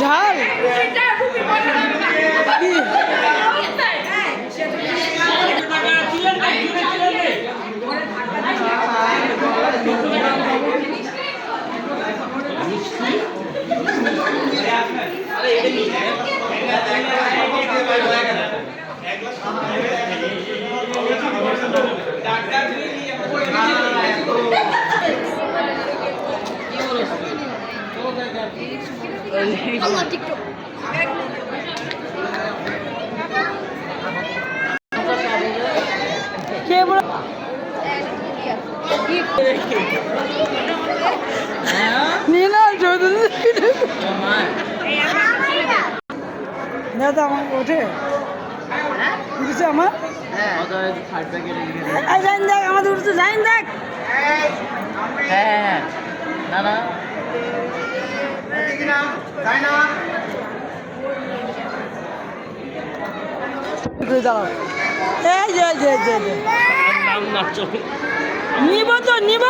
ঝাল? দাদা আমার ওঠে উঠেছে আমার জাইন দেখ আমাদের উঠেছে জাইন দেখ হ্যাঁ না না এই যে এই যে না নিব তো নিব।